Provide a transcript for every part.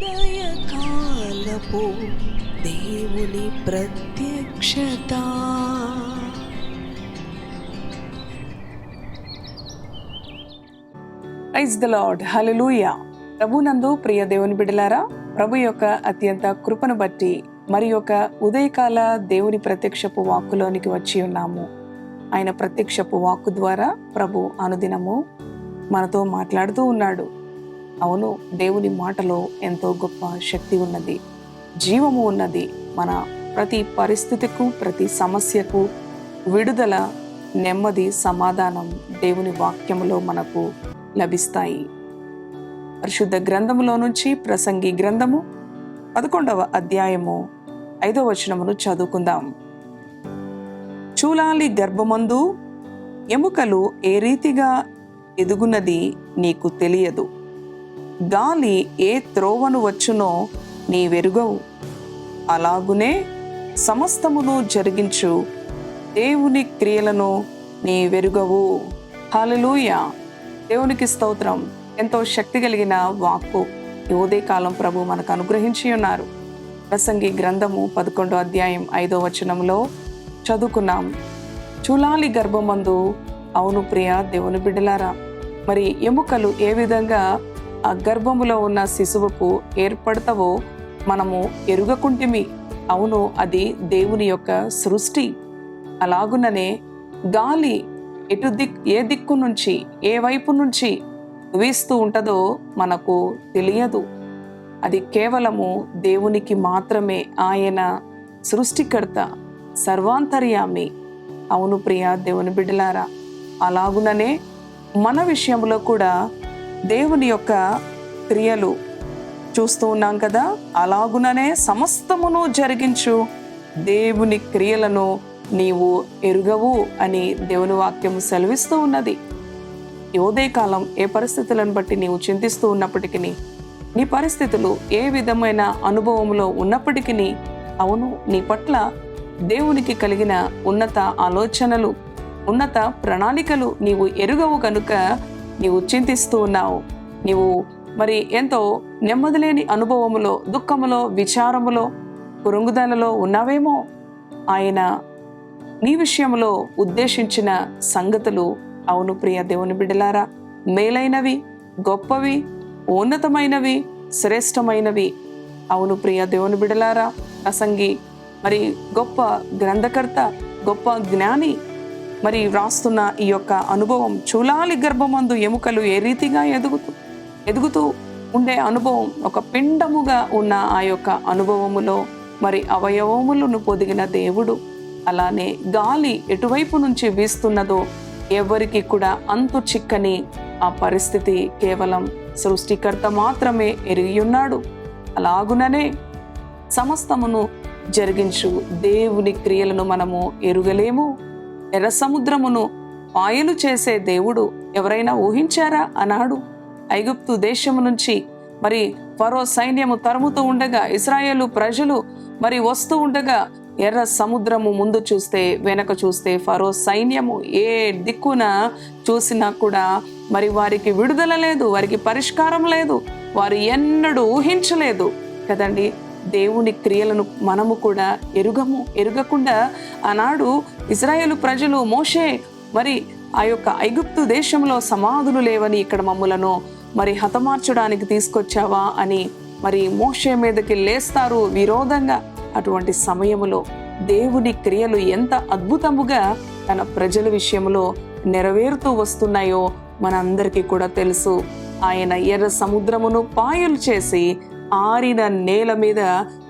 ఉదయకాలపు దేవుని ప్రత్యక్షత. ప్రైజ్ ద లార్డ్ హల్లెలూయా ప్రభునందు ప్రియ దేవుని బిడలారా ప్రభు యొక్క అత్యంత కృపను బట్టి మరి యొక్క ఉదయకాల దేవుని ప్రత్యక్షపు వాక్కులోనికి వచ్చి ఉన్నాము. ఆయన ప్రత్యక్షపు వాక్కు ద్వారా ప్రభు అనుదినము మనతో మాట్లాడుతూ ఉన్నాడు. అవును దేవుని మాటలో ఎంతో గొప్ప శక్తి ఉన్నది. జీవము ఉన్నది మన ప్రతి పరిస్థితికు ప్రతి సమస్యకు విడుదల నెమ్మది సమాధానం దేవుని వాక్యములో మనకు లభిస్తాయి. పరిశుద్ధ గ్రంథములో నుంచి ప్రసంగి గ్రంథము పదకొండవ అధ్యాయము ఐదవ వచనమును చదువుకుందాం. చూలాలి గర్భమందు ఎముకలు ఏ రీతిగా ఎదుగున్నది నీకు తెలియదు. గాలి ఏ త్రోవను వచ్చునో నీ వెరుగవు అలాగునే సమస్తమును జరిగించు. దేవుని క్రియలను నీ వెరుగవు దేవునికి స్తోత్రం. ఎంతో శక్తి కలిగిన వాక్కు ఈ ఉదయకాలం ప్రభు మనకు అనుగ్రహించి ఉన్నారు. ప్రసంగి గ్రంథము పదకొండో అధ్యాయం ఐదో వచనంలో చదువుకున్నాం. చూలాలి గర్భమందు అవును ప్రియ దేవుని బిడ్డలారా మరి ఎముకలు ఏ విధంగా ఆ గర్భములో ఉన్న శిశువుకు ఏర్పడతావో మనము ఎరుగకుంటిమి. అవును అది దేవుని యొక్క సృష్టి. అలాగుననే గాలి ఎటు దిక్ ఏ దిక్కు నుంచి ఏ వైపు నుంచి వీస్తూ ఉంటుందో మనకు తెలియదు. అది కేవలము దేవునికి మాత్రమే ఆయన సృష్టికర్త సర్వాంతర్యామి. అవును ప్రియ దేవుని బిడ్డలారా అలాగుననే మన విషయంలో కూడా దేవుని యొక్క క్రియలు చూస్తూ ఉన్నాం కదా అలాగుననే సమస్తమును జరిగించు. దేవుని క్రియలను నీవు ఎరుగవు అని దేవుని వాక్యం సెలవిస్తూ ఉన్నది. యోదే కాలం ఏ పరిస్థితులను బట్టి నీవు చింతిస్తూ ఉన్నప్పటికీ నీ పరిస్థితులు ఏ విధమైన అనుభవంలో ఉన్నప్పటికీ అవును నీ పట్ల దేవునికి కలిగిన ఉన్నత ఆలోచనలు ఉన్నత ప్రణాళికలు నీవు ఎరుగవు కనుక నీవు చింతిస్తూ ఉన్నావు. నీవు మరి ఎంతో నెమ్మదిలేని అనుభవములో దుఃఖములో విచారములో కురుంగుదలలో ఉన్నావేమో? ఆయన నీ విషయంలో ఉద్దేశించిన సంగతులు అవును ప్రియ దేవుని బిడ్డలారా. మేలైనవి గొప్పవి ఉన్నతమైనవి శ్రేష్టమైనవి అవును ప్రియ దేవుని బిడలారా ప్రసంగి మరి గొప్ప గ్రంథకర్త గొప్ప జ్ఞాని మరి వ్రాస్తున్న ఈ యొక్క అనుభవం చూలాలి గర్భమందు ఎముకలు ఏ రీతిగా ఎదుగుతూ ఎదుగుతూ ఉండే అనుభవం ఒక పిండముగా ఉన్న ఆ యొక్క అనుభవములో మరి అవయవములను పొదిగిన దేవుడు అలానే గాలి ఎటువైపు నుంచి వీస్తున్నదో ఎవరికి కూడా అంతు చిక్కని ఆ పరిస్థితి కేవలం సృష్టికర్త మాత్రమే ఎరిగియున్నాడు. అలాగుననే సమస్తమును జరిగించు దేవుని క్రియలను మనము ఎరుగలేము. ఎర్ర సముద్రమును పాయలు చేసే దేవుడు ఎవరైనా ఊహించారా? అన్నాడు. ఐగుప్తు దేశము నుంచి మరి ఫరో సైన్యము తరుముతూ ఉండగా ఇస్రాయేలు ప్రజలు మరి వస్తూ ఉండగా ఎర్ర సముద్రము ముందు చూస్తే వెనక చూస్తే ఫరో సైన్యము ఏ దిక్కున చూసినా కూడా మరి వారికి విడుదల లేదు వారికి పరిష్కారం లేదు వారు ఎన్నడూ ఊహించలేదు కదండి. దేవుని క్రియలను మనము కూడా ఎరుగము ఎరుగకుండా ఆనాడు ఇజ్రాయేల్ ప్రజలు మోషే మరి ఆ యొక్క ఐగుప్తు దేశంలో సమాధులు లేవని ఇక్కడ మమ్ములను మరి హతమార్చడానికి తీసుకొచ్చావా అని మరి మోషే మీదకి లేస్తారు విరోధంగా. అటువంటి సమయములో దేవుని క్రియలు ఎంత అద్భుతముగా తన ప్రజల విషయంలో నెరవేరుతూ వస్తున్నాయో మనందరికీ కూడా తెలుసు. ఆయన ఎర్ర సముద్రమును పాయలు చేసి ఆరిన నేల మీద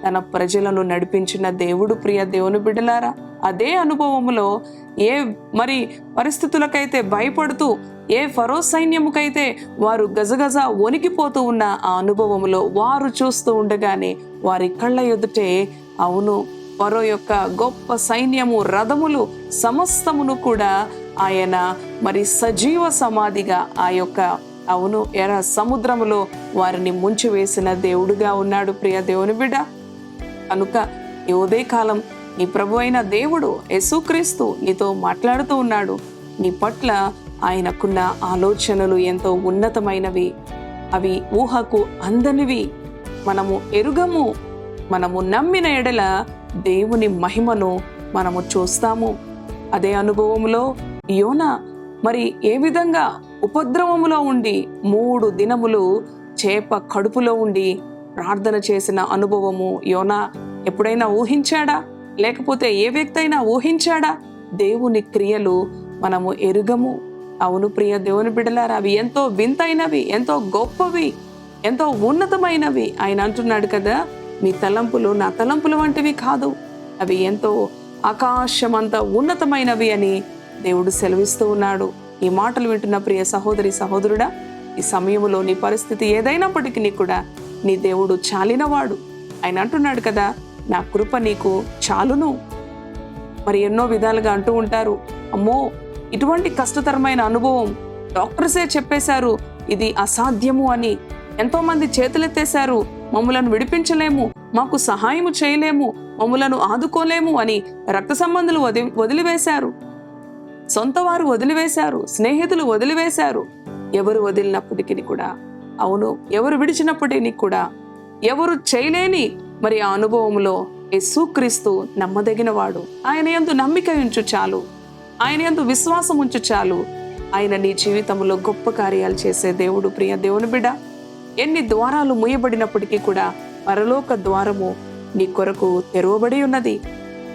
తన ప్రజలను నడిపించిన దేవుడు ప్రియ దేవుని బిడ్డలారా. అదే అనుభవములో ఏ మరి పరిస్థితులకైతే భయపడుతూ ఏ ఫరో సైన్యముకైతే వారు గజగజ వణికిపోతూ ఉన్న ఆ అనుభవములో వారు చూస్తూ ఉండగానే వారి కళ్ళ ఎదుటే అవును ఫరో యొక్క గొప్ప సైన్యము రథములు సమస్తమును కూడా ఆయన మరి సజీవ సమాధిగా ఆ యొక్క అవును ఎర్ర సముద్రములో వారిని ముంచివేసిన దేవుడుగా ఉన్నాడు ప్రియ దేవుని బిడ్డ. కనుక ఈ ఉదయకాలం నీ ప్రభు అయిన దేవుడు యేసుక్రీస్తు నీతో మాట్లాడుతూ ఉన్నాడు. నీ పట్ల ఆయనకున్న ఆలోచనలు ఎంతో ఉన్నతమైనవి. అవి ఊహకు అందనివి. మనము ఎరుగము. మనము నమ్మిన ఎడల దేవుని మహిమను మనము చూస్తాము. అదే అనుభవంలో యోన మరి ఏ విధంగా ఉపద్రవములో ఉండి మూడు దినములు చేప కడుపులో ఉండి ప్రార్థన చేసిన అనుభవము యోన ఎప్పుడైనా ఊహించాడా? లేకపోతే ఏ వ్యక్తి అయినా ఊహించాడా? దేవుని క్రియలు మనము ఎరుగము. అవును ప్రియ దేవుని బిడలారా అవి ఎంతో వింతైనవి ఎంతో గొప్పవి ఎంతో ఉన్నతమైనవి. ఆయన అంటున్నాడు కదా మీ తలంపులు నా తలంపులు వంటివి కాదు. అవి ఎంతో ఆకాశమంత ఉన్నతమైనవి అని దేవుడు సెలవిస్తూ ఉన్నాడు. ఈ మాటలు వింటున్న ప్రియ సహోదరి సహోదరుడా ఈ సమయంలో నీ పరిస్థితి ఏదైనప్పటికీ కూడా నీ దేవుడు చాలినవాడు. ఆయన అంటున్నాడు కదా నా కృప నీకు చాలును. మరి ఎన్నో విధాలుగా అంటూ ఉంటారు అమ్మో ఇటువంటి కష్టతరమైన అనుభవం డాక్టర్సే చెప్పేశారు ఇది అసాధ్యము అని. ఎంతో మంది చేతులెత్తేశారు మమ్ములను విడిపించలేము మాకు సహాయము చేయలేము మమ్ములను ఆదుకోలేము అని రక్త సంబంధులు వది వదిలివేశారు. సొంత వారు వదిలివేశారు స్నేహితులు వదిలివేశారు. ఎవరు వదిలినప్పటికీ కూడా అవును ఎవరు విడిచినప్పటికీ కూడా ఎవరు చేయలేని మరి ఆ అనుభవంలో యేసుక్రీస్తు నమ్మదగినవాడు. ఆయన ఎందు నమ్మిక ఉంచు చాలు. ఆయన ఎందు విశ్వాసం ఉంచు చాలు. ఆయన నీ జీవితంలో గొప్ప కార్యాలు చేసే దేవుడు ప్రియ దేవుని బిడ్డ. ఎన్ని ద్వారాలు మూయబడినప్పటికీ కూడా పరలోక ద్వారము నీ కొరకు తెరవబడి ఉన్నది.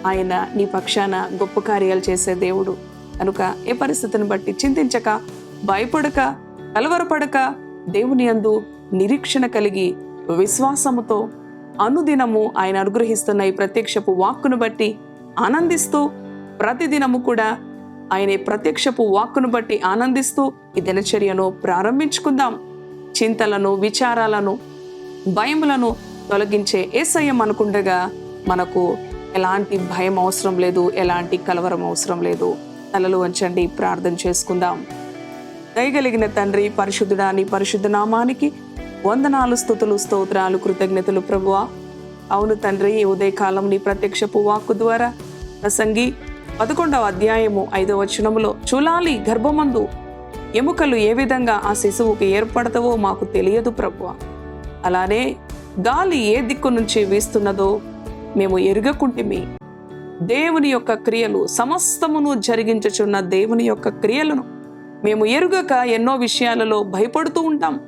ఆయన నీ పక్షాన గొప్ప కార్యాలు చేసే దేవుడు. కనుక ఏ పరిస్థితిని బట్టి చింతించక భయపడక కలవరపడక దేవుని యందు నిరీక్షణ కలిగి విశ్వాసముతో అనుదినము ఆయన అనుగ్రహిస్తున్న ఈ ప్రత్యక్షపు వాక్కును బట్టి ఆనందిస్తూ ప్రతిదినము కూడా ఆయన ప్రత్యక్షపు వాక్కును బట్టి ఆనందిస్తూ ఈ దినచర్యను ప్రారంభించుకుందాం. చింతలను విచారాలను భయములను తొలగించే ఏసయ్యం అనుకుండగా మనకు ఎలాంటి భయం అవసరం లేదు ఎలాంటి కలవరం అవసరం లేదు. తలలు వంచండి ప్రార్థన చేసుకుందాం. దయగలిగిన తండ్రి పరిశుద్ధుడా నీ పరిశుద్ధ నామానికి వందనాలు స్థుతులు స్తోత్రాలు కృతజ్ఞతలు ప్రభువా. అవును తండ్రి ఈ ఉదయకాలం నీ ప్రత్యక్షపు వాక్కు ద్వారా ప్రసంగి పదకొండవ అధ్యాయము ఐదవ వచనములో చూలాలి గర్భమందు ఎముకలు ఏ విధంగా ఆ శిశువుకి ఏర్పడతావో మాకు తెలియదు ప్రభువ. అలానే గాలి ఏ దిక్కు నుంచి వీస్తున్నదో మేము ఎరుగకుంటిమి. దేవుని యొక్క క్రియలు సమస్తమును జరిగించుచున్న దేవుని యొక్క క్రియలను మేము ఎరుగక ఎన్నో విషయాలలో భయపడుతూ ఉంటాం.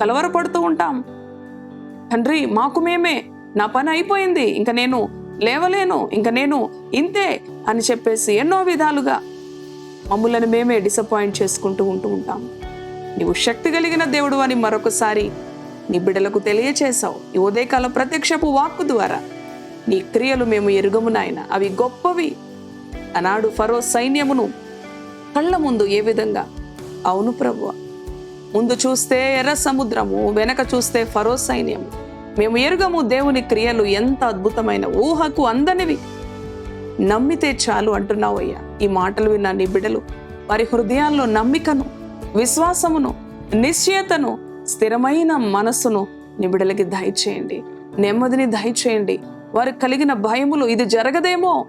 కలవరపడుతూ ఉంటాం. తండ్రి మాకు మేమే. నా పని అయిపోయింది. ఇంక నేను లేవలేను. ఇంక నేను ఇంతే అని చెప్పేసి ఎన్నో విధాలుగా మమ్ములను మేమే డిసప్పాయింట్ చేసుకుంటూ ఉంటూ ఉంటాం. నీవు శక్తి కలిగిన దేవుడు అని మరొకసారి నీ బిడ్డలకు తెలియచేశావు. ఈ ఉదయకాల ప్రత్యక్షపు వాక్కు ద్వారా నీ క్రియలు మేము ఎరుగము నాయన. అవి గొప్పవి. అనాడు ఫరో సైన్యమును కళ్ళ ముందు ఏ విధంగా? అవును ప్రభువ. ముందు చూస్తే ఎర్ర సముద్రము వెనక చూస్తే ఫరో సైన్యము. మేము ఎరుగము దేవుని క్రియలు ఎంత అద్భుతమైన ఊహకు అందనివి. నమ్మితే చాలు అంటున్నావయ్యా ఈ మాటలు విన్న నీ బిడలు వారి హృదయాల్లో నమ్మికను విశ్వాసమును నిశ్చయతను స్థిరమైన మనస్సును నిబిడలకి దయచేయండి. నెమ్మదిని దయచేయండి. వారికి కలిగిన భయములు ఇది జరగదేమో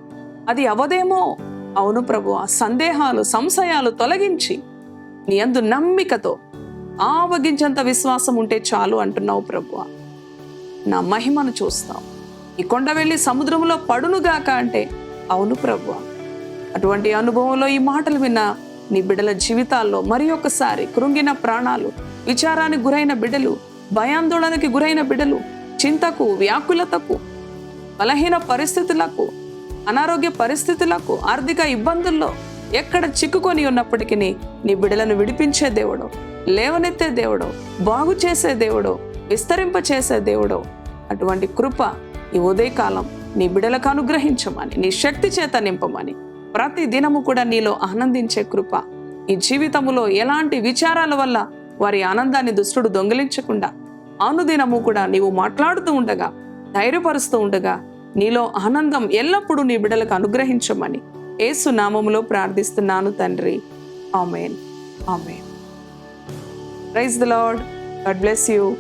అది అవదేమో. అవును ప్రభు ఆ సందేహాలు సంశయాలు తొలగించి నీ అందు నమ్మికతో ఆవగించంత విశ్వాసం ఉంటే చాలు అంటున్నావు ప్రభు. నా మహిమను చూస్తావు. ఈ కొండ వెళ్ళి సముద్రంలో పడునుగాక అంటే అవును ప్రభు. అటువంటి అనుభవంలో ఈ మాటలు విన్న నీ బిడ్డల జీవితాల్లో మరి ఒకసారి కృంగిన ప్రాణాలు విచారానికి గురైన బిడ్డలు భయాందోళనకి గురైన బిడ్డలు చింతకు వ్యాకులతకు బలహీన పరిస్థితులకు అనారోగ్య పరిస్థితులకు ఆర్థిక ఇబ్బందుల్లో ఎక్కడ చిక్కుకొని ఉన్నప్పటికీ నీ బిడలను విడిపించే దేవుడు లేవనెత్తే దేవుడు బాగు చేసే దేవుడు విస్తరింప చేసే దేవుడు. అటువంటి కృప ఈ ఉదయకాలం నీ బిడలకు అనుగ్రహించమని నీ శక్తి చేత నింపమని ప్రతి దినము కూడా నీలో ఆనందించే కృప. ఈ జీవితములో ఎలాంటి విచారాల వల్ల వారి ఆనందాన్ని దుష్టుడు దొంగిలించకుండా అనుదినము కూడా నీవు మాట్లాడుతూ ఉండగా ధైర్యపరుస్తూ ఉండగా నీలో ఆనందం ఎల్లప్పుడూ నీ బిడ్డలకు అనుగ్రహించమని ఏసు నామములో ప్రార్థిస్తున్నాను తండ్రి. Amen. Amen. Praise the lord. God bless you.